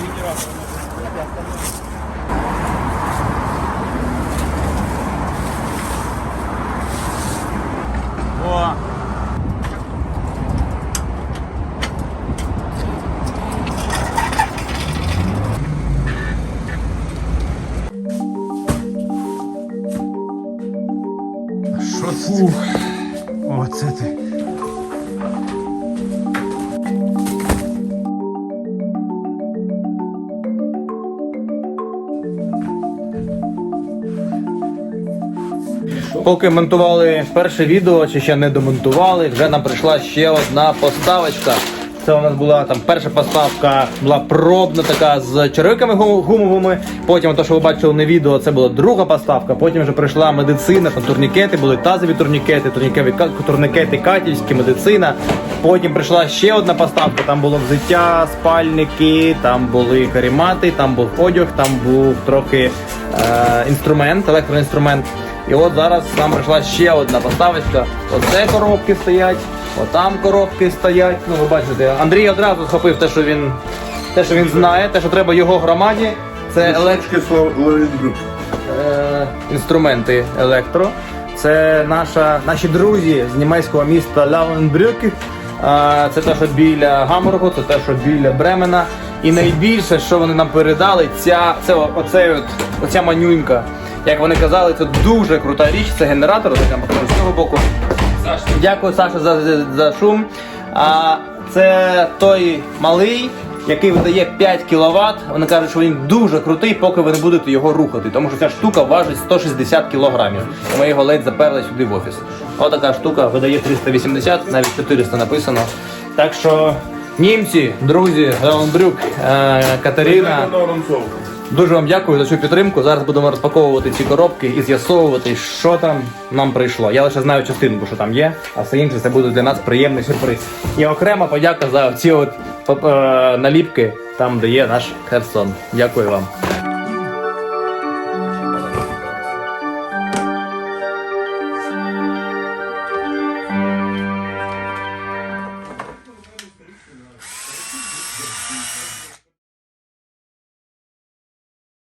генератор. О! Що це? Фух. Оце. Поки монтували перше відео, чи ще не домонтували, вже нам прийшла ще одна поставочка. Це у нас була там перша поставка, була пробна така з червиками гу- гумовими. Потім, то, що ви бачили на відео, це була друга поставка. Потім вже прийшла медицина, там турнікети, були тазові турнікети, турнікети, турнікети катівські, медицина. Потім прийшла ще одна поставка. Там було взуття, спальники, там були карімати, там був одяг, там був трохи е, інструмент, електроінструмент. І от зараз нам прийшла ще одна поставочка. Оце коробки стоять, отам коробки стоять. Ну, ви бачите, Андрій одразу схопив те, що він, те, що він знає, те, що треба його громаді. Це елект... е, інструменти електро. Це наша, наші друзі з німецького міста Лауенбрюки. Е, Це те, що біля Гамбургу, це те, що біля Бремена. І найбільше, що вони нам передали, ця, це, о- оцей от, оця манюнька. Як вони казали, це дуже крута річ, це генератор, покажу з цього боку. Дякую, Саша, за, за, за шум. А, це той малий, який видає 5 кВт. Вони кажуть, що він дуже крутий, поки ви не будете його рухати. Тому що ця штука важить 160 кг. Ми його ледь заперли сюди в офіс. Отака штука видає 380, навіть 400 написано. Так що німці, друзі, Геленбрюк, е, Катерина. Дуже вам дякую за цю підтримку. Зараз будемо розпаковувати ці коробки і з'ясовувати, що там нам прийшло. Я лише знаю частинку, що там є, а все інше це буде для нас приємний сюрприз. І окрема подяка за ці от е, наліпки, там де є наш Херсон. Дякую вам.